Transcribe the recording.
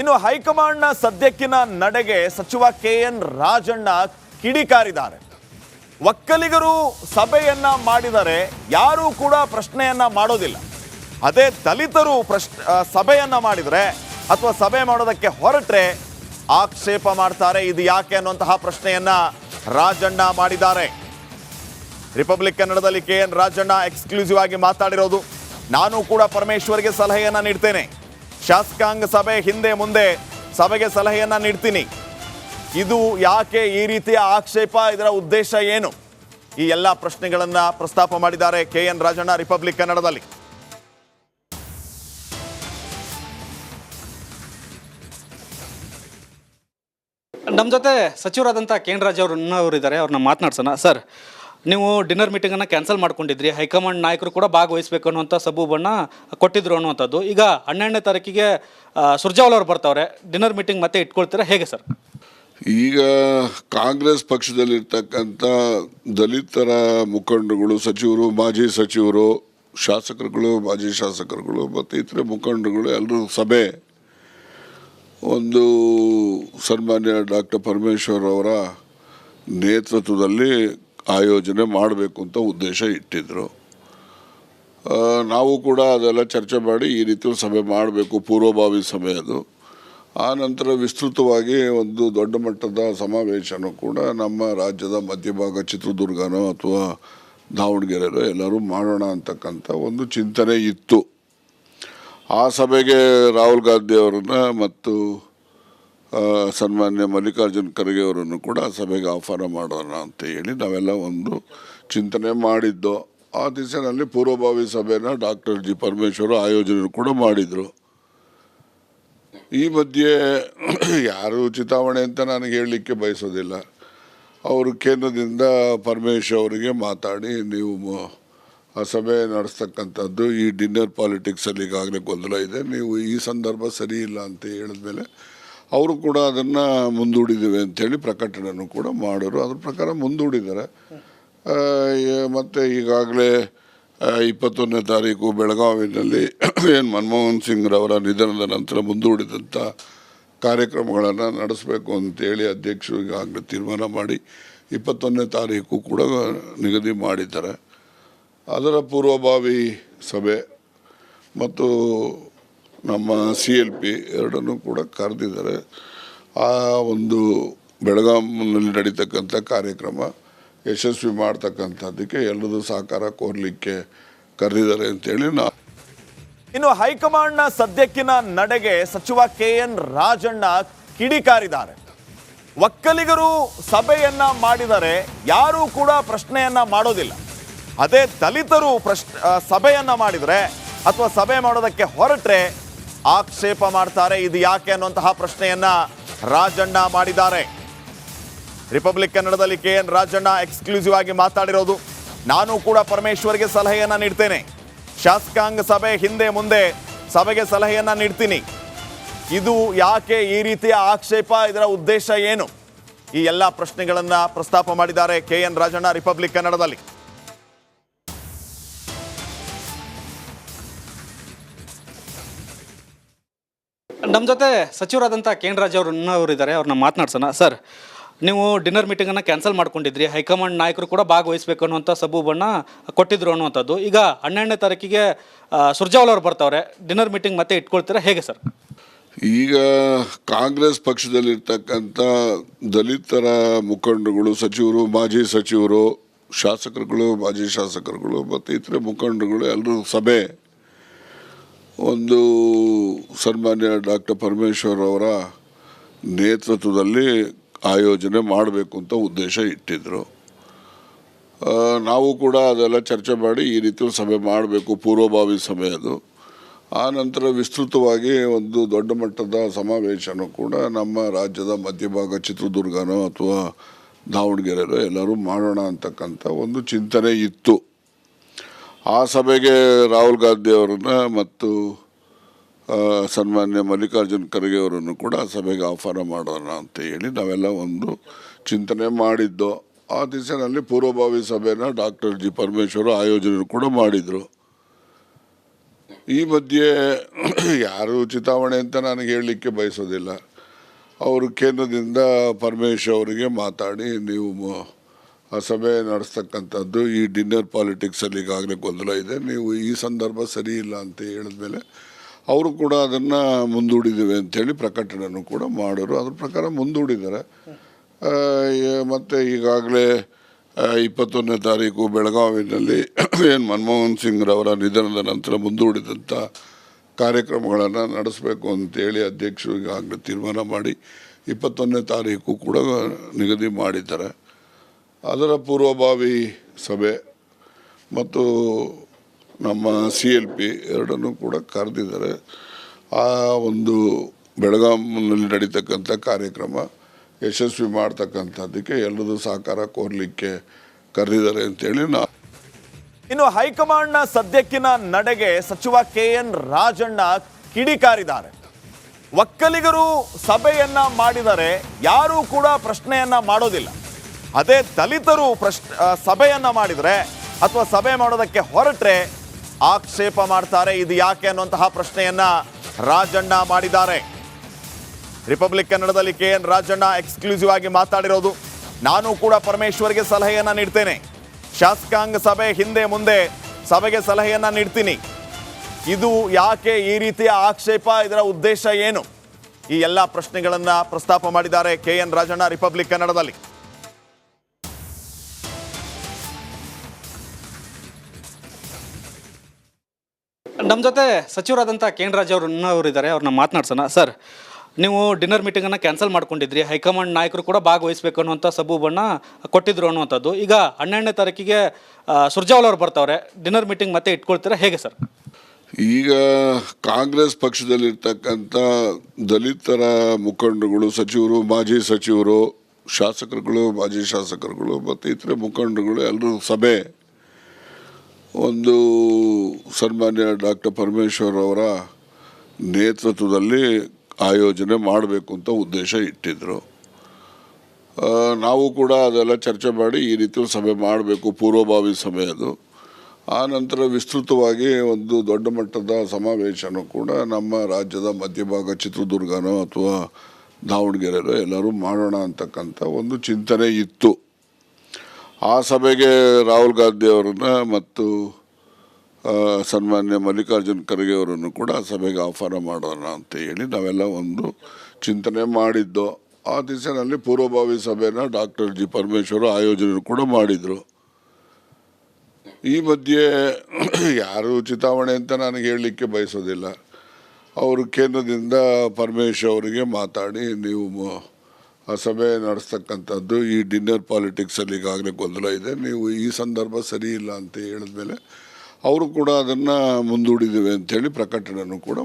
ಇನ್ನು ಹೈಕಮಾಂಡ್ನ ಸದ್ಯಕ್ಕಿನ ನಡೆಗೆ ಸಚಿವ ಕೆ ಎನ್ ರಾಜಣ್ಣ ಕಿಡಿಕಾರಿದ್ದಾರೆ. ಒಕ್ಕಲಿಗರು ಸಭೆಯನ್ನ ಮಾಡಿದರೆ ಯಾರೂ ಕೂಡ ಪ್ರಶ್ನೆಯನ್ನ ಮಾಡೋದಿಲ್ಲ. ಅದೇ ದಲಿತರು ಪ್ರಶ್ನೆ ಆ, ಸಭೆಯನ್ನ ಮಾಡಿದರೆ ಅಥವಾ ಸಭೆ ಮಾಡೋದಕ್ಕೆ ಹೊರಟ್ರೆ ಆಕ್ಷೇಪ ಮಾಡ್ತಾರೆ. ಇದು ಯಾಕೆ ಅನ್ನುವಂತಹ ಪ್ರಶ್ನೆಯನ್ನ ರಾಜಣ್ಣ ಮಾಡಿದ್ದಾರೆ. ರಿಪಬ್ಲಿಕ್ ಕನ್ನಡದಲ್ಲಿ ಕೆ ಎನ್ ರಾಜಣ್ಣ ಎಕ್ಸ್ಕ್ಲೂಸಿವ್ ಆಗಿ ಮಾತಾಡಿರೋದು. ನಾನು ಕೂಡ ಪರಮೇಶ್ವರ್ಗೆ ಸಲಹೆಯನ್ನ ನೀಡ್ತೇನೆ. ಶಾಸಕಾಂಗ ಸಭೆ ಹಿಂದೆ ಮುಂದೆ ಸಭೆಗೆ ಸಲಹೆಯನ್ನು ನೀಡ್ತೀನಿ. ಇದು ಯಾಕೆ ಈ ರೀತಿಯ ಆಕ್ಷೇಪ? ಇದರ ಉದ್ದೇಶ ಏನು? ಈ ಎಲ್ಲ ಪ್ರಶ್ನೆಗಳನ್ನು ಪ್ರಸ್ತಾಪ ಮಾಡಿದ್ದಾರೆ ಕೆ ಎನ್ ರಾಜಣ್ಣ ರಿಪಬ್ಲಿಕ್ ಕನ್ನಡದಲ್ಲಿ ನಮ್ಮ ಜೊತೆ ಸಚಿವರಾದಂಥ ಕೆ ಎನ್ ರಾಜ್ ಅವರು ಇದ್ದಾರೆ ಅವ್ರನ್ನ ಮಾತನಾಡ್ಸೋಣ. ಸರ್ ನೀವು ಡಿನ್ನರ್ ಮೀಟಿಂಗನ್ನು ಕ್ಯಾನ್ಸಲ್ ಮಾಡ್ಕೊಂಡಿದ್ರಿ, ಹೈಕಮಾಂಡ್ ನಾಯಕರು ಕೂಡ ಭಾಗವಹಿಸಬೇಕು ಅನ್ನುವಂಥ ಸಬೂಬನ್ನು ಕೊಟ್ಟಿದ್ರು ಅನ್ನುವಂಥದ್ದು. ಈಗ ಹನ್ನೆರಡನೇ ತಾರೀಕಿಗೆ ಸುರ್ಜಾವಲ್ ಅವರು ಬರ್ತಾವ್ರೆ. ಡಿನ್ನರ್ ಮೀಟಿಂಗ್ ಮತ್ತೆ ಇಟ್ಕೊಳ್ತೀರಾ? ಹೇಗೆ ಸರ್? ಈಗ ಕಾಂಗ್ರೆಸ್ ಪಕ್ಷದಲ್ಲಿರ್ತಕ್ಕಂಥ ದಲಿತರ ಮುಖಂಡರುಗಳು, ಸಚಿವರು, ಮಾಜಿ ಸಚಿವರು, ಶಾಸಕರುಗಳು, ಮಾಜಿ ಶಾಸಕರುಗಳು ಮತ್ತು ಇತರೆ ಮುಖಂಡರುಗಳು ಎಲ್ಲರೂ ಸಭೆ. ಒಂದು ಸನ್ಮಾನ್ಯ ಡಾಕ್ಟರ್ ಪರಮೇಶ್ವರ್ ಅವರ ನೇತೃತ್ವದಲ್ಲಿ ಆಯೋಜನೆ ಮಾಡಬೇಕು ಅಂತ ಉದ್ದೇಶ ಇಟ್ಟಿದ್ದರು ನಾವು ಕೂಡ ಅದೆಲ್ಲ ಚರ್ಚೆ ಮಾಡಿ ಈ ರೀತಿ ಸಭೆ ಮಾಡಬೇಕು, ಪೂರ್ವಭಾವಿ ಸಭೆ ಅದು. ಆ ನಂತರ ವಿಸ್ತೃತವಾಗಿ ಒಂದು ದೊಡ್ಡ ಮಟ್ಟದ ಸಮಾವೇಶನೂ ಕೂಡ ನಮ್ಮ ರಾಜ್ಯದ ಮಧ್ಯಭಾಗ ಚಿತ್ರದುರ್ಗನೋ ಅಥವಾ ದಾವಣಗೆರೆನೋ ಎಲ್ಲರೂ ಮಾಡೋಣ ಅಂತಕ್ಕಂಥ ಒಂದು ಚಿಂತನೆ ಇತ್ತು. ಆ ಸಭೆಗೆ ರಾಹುಲ್ ಗಾಂಧಿ ಅವರನ್ನ ಮತ್ತು ಸನ್ಮಾನ್ಯ ಮಲ್ಲಿಕಾರ್ಜುನ್ ಖರ್ಗೆ ಅವರನ್ನು ಕೂಡ ಸಭೆಗೆ ಆಹ್ವಾನ ಮಾಡೋಣ ಅಂತ ಹೇಳಿ ನಾವೆಲ್ಲ ಒಂದು ಚಿಂತನೆ ಮಾಡಿದ್ದು. ಆ ದಿವಸನಲ್ಲಿ ಪೂರ್ವಭಾವಿ ಸಭೆನ ಡಾಕ್ಟರ್ ಜಿ ಪರಮೇಶ್ವರ ಆಯೋಜನೆ ಕೂಡ ಮಾಡಿದರು. ಈ ಮಧ್ಯೆ ಯಾರು ಚಿತಾವಣೆ ಅಂತ ನನಗೆ ಹೇಳಲಿಕ್ಕೆ ಬಯಸೋದಿಲ್ಲ. ಅವರು ಕೇಂದ್ರದಿಂದ ಪರಮೇಶ್ ಅವರಿಗೆ ಮಾತಾಡಿ, ನೀವು ಆ ಸಭೆ ನಡೆಸ್ತಕ್ಕಂಥದ್ದು ಈ ಡಿನ್ನರ್ ಪಾಲಿಟಿಕ್ಸಲ್ಲಿ ಈಗಾಗಲೇ ಗೊಂದಲ ಇದೆ, ನೀವು ಈ ಸಂದರ್ಭ ಸರಿ ಇಲ್ಲ ಅಂತ ಹೇಳಿದ್ಮೇಲೆ ಅವರು ಕೂಡ ಅದನ್ನು ಮುಂದೂಡಿದ್ದೇವೆ ಅಂಥೇಳಿ ಪ್ರಕಟಣೆಯನ್ನು ಕೂಡ ಮಾಡೋರು. ಅದ್ರ ಪ್ರಕಾರ ಮುಂದೂಡಿದ್ದಾರೆ. ಮತ್ತು ಈಗಾಗಲೇ ಇಪ್ಪತ್ತೊಂದನೇ ತಾರೀಕು ಬೆಳಗಾವಿನಲ್ಲಿ ಏನು ಮನಮೋಹನ್ ಸಿಂಗ್ರವರ ನಿಧನದ ನಂತರ ಮುಂದೂಡಿದಂಥ ಕಾರ್ಯಕ್ರಮಗಳನ್ನು ನಡೆಸಬೇಕು ಅಂತೇಳಿ ಅಧ್ಯಕ್ಷರು ಈಗಾಗಲೇ ತೀರ್ಮಾನ ಮಾಡಿ ಇಪ್ಪತ್ತೊಂದನೇ ತಾರೀಕು ಕೂಡ ನಿಗದಿ ಮಾಡಿದ್ದಾರೆ. ಅದರ ಪೂರ್ವಭಾವಿ ಸಭೆ ಮತ್ತು ನಮ್ಮ ಸಿ ಎಲ್ ಪಿ ಎರಡನ್ನೂ ಕೂಡ ಕರೆದಿದ್ದಾರೆ. ಆ ಒಂದು ಬೆಳಗಾಂನಲ್ಲಿ ನಡೀತಕ್ಕಂಥ ಕಾರ್ಯಕ್ರಮ ಯಶಸ್ವಿ ಮಾಡ್ತಕ್ಕಂಥದ್ದಕ್ಕೆ ಎಲ್ಲರೂ ಸಹಕಾರ ಕೋರಲಿಕ್ಕೆ ಕರೆದಿದ್ದಾರೆ ಅಂತೇಳಿ ನಾ ಇನ್ನು ಹೈಕಮಾಂಡ್ನ ಸದ್ಯಕ್ಕಿನ ನಡೆಗೆ ಸಚಿವ ಕೆ ಎನ್ ರಾಜಣ್ಣ ಕಿಡಿಕಾರಿದ್ದಾರೆ. ಒಕ್ಕಲಿಗರು ಸಭೆಯನ್ನ ಮಾಡಿದರೆ ಯಾರೂ ಕೂಡ ಪ್ರಶ್ನೆಯನ್ನ ಮಾಡೋದಿಲ್ಲ. ಅದೇ ದಲಿತರು ಪ್ರಶ್ನೆ ಆ, ಸಭೆಯನ್ನ ಮಾಡಿದರೆ ಅಥವಾ ಸಭೆ ಮಾಡೋದಕ್ಕೆ ಹೊರಟ್ರೆ ಆಕ್ಷೇಪ ಮಾಡ್ತಾರೆ. ಇದು ಯಾಕೆ ಅನ್ನುವಂತಹ ಪ್ರಶ್ನೆಯನ್ನ ರಾಜಣ್ಣ ಮಾಡಿದ್ದಾರೆ. ರಿಪಬ್ಲಿಕ್ ಕನ್ನಡದಲ್ಲಿ ಕೆ ಎನ್ ರಾಜಣ್ಣ ಎಕ್ಸ್ಕ್ಲೂಸಿವ್ ಆಗಿ ಮಾತಾಡಿರೋದು. ನಾನು ಕೂಡ ಪರಮೇಶ್ವರ್ಗೆ ಸಲಹೆಯನ್ನ ನೀಡ್ತೇನೆ. ಶಾಸಕಾಂಗ ಸಭೆ ಹಿಂದೆ ಮುಂದೆ ಸಭೆಗೆ ಸಲಹೆಯನ್ನ ನೀಡ್ತೀನಿ. ಇದು ಯಾಕೆ ಈ ರೀತಿಯ ಆಕ್ಷೇಪ? ಇದರ ಉದ್ದೇಶ ಏನು? ಈ ಎಲ್ಲ ಪ್ರಶ್ನೆಗಳನ್ನು ಪ್ರಸ್ತಾಪ ಮಾಡಿದ್ದಾರೆ ಕೆ ಎನ್ ರಾಜಣ್ಣ ರಿಪಬ್ಲಿಕ್ ಕನ್ನಡದಲ್ಲಿ ನಮ್ಮ ಜೊತೆ ಸಚಿವರಾದಂಥ ಕೇಂದ್ರರಾಜ್ ಅವರು ಅವರು ಇದ್ದಾರೆ ಅವ್ರನ್ನ ಮಾತನಾಡ್ಸೋಣ. ಸರ್, ನೀವು ಡಿನ್ನರ್ ಮೀಟಿಂಗನ್ನು ಕ್ಯಾನ್ಸಲ್ ಮಾಡ್ಕೊಂಡಿದ್ರಿ, ಹೈಕಮಾಂಡ್ ನಾಯಕರು ಕೂಡ ಭಾಗವಹಿಸಬೇಕು ಅನ್ನುವಂಥ ಸಬೂಬನ್ನು ಕೊಟ್ಟಿದ್ರು ಅನ್ನುವಂಥದ್ದು. ಈಗ ಹನ್ನೆರಡನೇ ತಾರೀಕಿಗೆ ಸುರ್ಜಾವಾಲ್ ಅವರು ಬರ್ತಾವ್ರೆ, ಡಿನ್ನರ್ ಮೀಟಿಂಗ್ ಮತ್ತೆ ಇಟ್ಕೊಳ್ತೀರಾ ಹೇಗೆ ಸರ್? ಈಗ ಕಾಂಗ್ರೆಸ್ ಪಕ್ಷದಲ್ಲಿರ್ತಕ್ಕಂಥ ದಲಿತರ ಮುಖಂಡರುಗಳು, ಸಚಿವರು, ಮಾಜಿ ಸಚಿವರು, ಶಾಸಕರುಗಳು, ಮಾಜಿ ಶಾಸಕರುಗಳು ಮತ್ತು ಇತರೆ ಮುಖಂಡರುಗಳು, ಎಲ್ಲರೂ ಸಭೆ ಒಂದು ಸನ್ಮಾನ್ಯ ಡಾಕ್ಟರ್ ಪರಮೇಶ್ವರ್ ಅವರ ನೇತೃತ್ವದಲ್ಲಿ ಆಯೋಜನೆ ಮಾಡಬೇಕು ಅಂತ ಉದ್ದೇಶ ಇಟ್ಟಿದ್ದರು ನಾವು ಕೂಡ ಅದೆಲ್ಲ ಚರ್ಚೆ ಮಾಡಿ ಈ ರೀತಿ ಸಭೆ ಮಾಡಬೇಕು, ಪೂರ್ವಭಾವಿ ಸಭೆ ಅದು. ಆ ನಂತರ ವಿಸ್ತೃತವಾಗಿ ಒಂದು ದೊಡ್ಡ ಮಟ್ಟದ ಸಮಾವೇಶನೂ ಕೂಡ ನಮ್ಮ ರಾಜ್ಯದ ಮಧ್ಯಭಾಗ ಚಿತ್ರದುರ್ಗನೋ ಅಥವಾ ದಾವಣಗೆರೆಯೋ ಎಲ್ಲರೂ ಮಾಡೋಣ ಅಂತಕ್ಕಂಥ ಒಂದು ಚಿಂತನೆ ಇತ್ತು. ಆ ಸಭೆಗೆ ರಾಹುಲ್ ಗಾಂಧಿ ಅವರನ್ನ ಮತ್ತು ಸನ್ಮಾನ್ಯ ಮಲ್ಲಿಕಾರ್ಜುನ್ ಖರ್ಗೆ ಅವರನ್ನು ಕೂಡ ಸಭೆಗೆ ಆಹ್ವಾನ ಮಾಡೋಣ ಅಂತ ಹೇಳಿ ನಾವೆಲ್ಲ ಒಂದು ಚಿಂತನೆ ಮಾಡಿದ್ದು. ಆ ದಿವಸನಲ್ಲಿ ಪೂರ್ವಭಾವಿ ಸಭೆನ ಡಾಕ್ಟರ್ ಜಿ ಪರಮೇಶ್ವರ್ ಆಯೋಜನೆ ಕೂಡ ಮಾಡಿದರು. ಈ ಮಧ್ಯೆ ಯಾರು ಚಿತಾವಣೆ ಅಂತ ನನಗೆ ಹೇಳಲಿಕ್ಕೆ ಬಯಸೋದಿಲ್ಲ. ಅವರು ಕೇಂದ್ರದಿಂದ ಪರಮೇಶ್ ಅವರಿಗೆ ಮಾತಾಡಿ, ನೀವು ಸಭೆ ನಡೆಸ್ತಕ್ಕಂಥದ್ದು ಈ ಡಿನ್ನರ್ ಪಾಲಿಟಿಕ್ಸಲ್ಲಿ ಈಗಾಗಲೇ ಗೊಂದಲ ಇದೆ. ನೀವು ಈ ಸಂದರ್ಭ ಸರಿ ಇಲ್ಲ ಅಂತ ಹೇಳಿದ್ಮೇಲೆ ಅವರು ಕೂಡ ಅದನ್ನು ಮುಂದೂಡಿದ್ದೇವೆ ಅಂಥೇಳಿ ಪ್ರಕಟಣೆಯನ್ನು ಕೂಡ ಮಾಡೋರು ಅದ್ರ ಪ್ರಕಾರ ಮುಂದೂಡಿದ್ದಾರೆ. ಮತ್ತು ಮತ್ತೆ ಈಗಾಗಲೇ ಇಪ್ಪತ್ತೊಂದನೇ ತಾರೀಕು ಬೆಳಗಾವಿನಲ್ಲಿ ಏನು ಮನಮೋಹನ್ ಸಿಂಗ್ರವರ ನಿಧನದ ನಂತರ ಮುಂದೂಡಿದಂಥ ಕಾರ್ಯಕ್ರಮಗಳನ್ನು ನಡೆಸಬೇಕು ಅಂತೇಳಿ ಅಧ್ಯಕ್ಷರು ಈಗಾಗಲೇ ತೀರ್ಮಾನ ಮಾಡಿ ಇಪ್ಪತ್ತೊಂದನೇ ತಾರೀಕು ಕೂಡ ನಿಗದಿ ಮಾಡಿದ್ದಾರೆ. ಅದರ ಪೂರ್ವಭಾವಿ ಸಭೆ ಮತ್ತು ನಮ್ಮ ಸಿ ಎಲ್ ಪಿ ಎರಡನ್ನೂ ಕೂಡ ಕರೆದಿದ್ದಾರೆ. ಆ ಒಂದು ಬೆಳಗಾಂನಲ್ಲಿ ನಡೀತಕ್ಕಂಥ ಕಾರ್ಯಕ್ರಮ, ಯಶಸ್ವಿ ಮಾಡ್ತಕ್ಕಂಥದ್ದಕ್ಕೆ ಎಲ್ಲರೂ ಸಹಕಾರ ಕೋರಲಿಕ್ಕೆ ಕರೆದಿದ್ದಾರೆ ಅಂತೇಳಿ ನಾ ಇನ್ನು ಹೈಕಮಾಂಡ್ನ ಸದ್ಯಕ್ಕಿನ ನಡೆಗೆ ಸಚಿವ ಕೆ ಎನ್ ರಾಜಣ್ಣ ಕಿಡಿಕಾರಿದ್ದಾರೆ. ಒಕ್ಕಲಿಗರು ಸಭೆಯನ್ನ ಮಾಡಿದರೆ ಯಾರೂ ಕೂಡ ಪ್ರಶ್ನೆಯನ್ನ ಮಾಡೋದಿಲ್ಲ. ಅದೇ ದಲಿತರು ಪ್ರಶ್ನೆ ಸಭೆಯನ್ನು ಮಾಡಿದರೆ ಅಥವಾ ಸಭೆ ಮಾಡೋದಕ್ಕೆ ಹೊರಟ್ರೆ ಆಕ್ಷೇಪ ಮಾಡ್ತಾರೆ. ಇದು ಯಾಕೆ ಅನ್ನುವಂತಹ ಪ್ರಶ್ನೆಯನ್ನ ರಾಜಣ್ಣ ಮಾಡಿದ್ದಾರೆ. ರಿಪಬ್ಲಿಕ್ ಕನ್ನಡದಲ್ಲಿ ಕೆ ಎನ್ ರಾಜಣ್ಣ ಎಕ್ಸ್ಕ್ಲೂಸಿವ್ ಆಗಿ ಮಾತಾಡಿರೋದು. ನಾನು ಕೂಡ ಪರಮೇಶ್ವರ್ಗೆ ಸಲಹೆಯನ್ನು ನೀಡ್ತೇನೆ. ಶಾಸಕಾಂಗ ಸಭೆ ಹಿಂದೆ ಮುಂದೆ ಸಭೆಗೆ ಸಲಹೆಯನ್ನು ನೀಡ್ತೀನಿ. ಇದು ಯಾಕೆ ಈ ರೀತಿಯ ಆಕ್ಷೇಪ? ಇದರ ಉದ್ದೇಶ ಏನು? ಈ ಎಲ್ಲ ಪ್ರಶ್ನೆಗಳನ್ನು ಪ್ರಸ್ತಾಪ ಮಾಡಿದ್ದಾರೆ ಕೆ ಎನ್ ರಾಜಣ್ಣ ರಿಪಬ್ಲಿಕ್ ಕನ್ನಡದಲ್ಲಿ ನಮ್ಮ ಜೊತೆ ಸಚಿವರಾದಂಥ ಕೆ ಎನ್ ರಾಜ್ ಅವರು ಅವರು ಇದ್ದಾರೆ ಅವ್ರನ್ನ ಮಾತನಾಡ್ಸೋಣ. ಸರ್, ನೀವು ಡಿನ್ನರ್ ಮೀಟಿಂಗನ್ನು ಕ್ಯಾನ್ಸಲ್ ಮಾಡ್ಕೊಂಡಿದ್ರಿ. ಹೈಕಮಾಂಡ್ ನಾಯಕರು ಕೂಡ ಭಾಗವಹಿಸಬೇಕು ಅನ್ನುವಂಥ ಸಬೂಬನ್ನು ಕೊಟ್ಟಿದ್ರು ಅನ್ನುವಂಥದ್ದು. ಈಗ ಹನ್ನೆರಡನೇ ತಾರೀಕಿಗೆ ಸುರ್ಜಾವಲ್ ಅವ್ರು ಬರ್ತಾವ್ರೆ. ಡಿನ್ನರ್ ಮೀಟಿಂಗ್ ಮತ್ತೆ ಇಟ್ಕೊಳ್ತೀರಾ? ಹೇಗೆ ಸರ್? ಈಗ ಕಾಂಗ್ರೆಸ್ ಪಕ್ಷದಲ್ಲಿರ್ತಕ್ಕಂಥ ದಲಿತರ ಮುಖಂಡರುಗಳು, ಸಚಿವರು, ಮಾಜಿ ಸಚಿವರು, ಶಾಸಕರುಗಳು, ಮಾಜಿ ಶಾಸಕರುಗಳು ಮತ್ತು ಇತರೆ ಮುಖಂಡರುಗಳು, ಎಲ್ಲರೂ ಸಭೆ ಒಂದು ಸನ್ಮಾನ್ಯ ಡಾಕ್ಟರ್ ಪರಮೇಶ್ವರ್ ಅವರ ನೇತೃತ್ವದಲ್ಲಿ ಆಯೋಜನೆ ಮಾಡಬೇಕು ಅಂತ ಉದ್ದೇಶ ಇಟ್ಟಿದ್ದರು ನಾವು ಕೂಡ ಅದೆಲ್ಲ ಚರ್ಚೆ ಮಾಡಿ ಈ ರೀತಿ ಸಭೆ ಮಾಡಬೇಕು, ಪೂರ್ವಭಾವಿ ಸಭೆ ಅದು. ಆ ನಂತರ ವಿಸ್ತೃತವಾಗಿ ಒಂದು ದೊಡ್ಡ ಮಟ್ಟದ ಸಮಾವೇಶನೂ ಕೂಡ ನಮ್ಮ ರಾಜ್ಯದ ಮಧ್ಯಭಾಗ ಚಿತ್ರದುರ್ಗನೋ ಅಥವಾ ದಾವಣಗೆರೆನೋ ಎಲ್ಲರೂ ಮಾಡೋಣ ಅಂತಕ್ಕಂಥ ಒಂದು ಚಿಂತನೆ ಇತ್ತು. ಆ ಸಭೆಗೆ ರಾಹುಲ್ ಗಾಂಧಿ ಅವರನ್ನು ಮತ್ತು ಸನ್ಮಾನ್ಯ ಮಲ್ಲಿಕಾರ್ಜುನ್ ಖರ್ಗೆ ಅವರನ್ನು ಕೂಡ ಸಭೆಗೆ ಆಹ್ವಾನ ಮಾಡೋಣ ಅಂತ ಹೇಳಿ ನಾವೆಲ್ಲ ಒಂದು ಚಿಂತನೆ ಮಾಡಿದ್ದು. ಆ ದಿವಸನಲ್ಲಿ ಪೂರ್ವಭಾವಿ ಸಭೆನ ಡಾಕ್ಟರ್ ಜಿ ಪರಮೇಶ್ವರ ಆಯೋಜನೆ ಕೂಡ ಮಾಡಿದರು. ಈ ಮಧ್ಯೆ ಯಾರು ಚಿತಾವಣೆ ಅಂತ ನನಗೆ ಹೇಳಲಿಕ್ಕೆ ಬಯಸೋದಿಲ್ಲ. ಅವರು ಕೇಂದ್ರದಿಂದ ಪರಮೇಶ್ವರ್ ಅವರಿಗೆ ಮಾತಾಡಿ ನೀವು ಸಭೆ ನಡೆಸ್ತಕ್ಕಂಥದ್ದು ಈ ಡಿನ್ನರ್ ಪಾಲಿಟಿಕ್ಸಲ್ಲಿ ಈಗಾಗಲೇ ಗೊಂದಲ ಇದೆ. ನೀವು ಈ ಸಂದರ್ಭ ಸರಿ ಇಲ್ಲ ಅಂತ ಹೇಳಿದ್ಮೇಲೆ ಅವರು ಕೂಡ ಅದನ್ನು ಮುಂದೂಡಿದ್ದೇವೆ ಅಂಥೇಳಿ ಪ್ರಕಟಣೆಯನ್ನು ಕೂಡ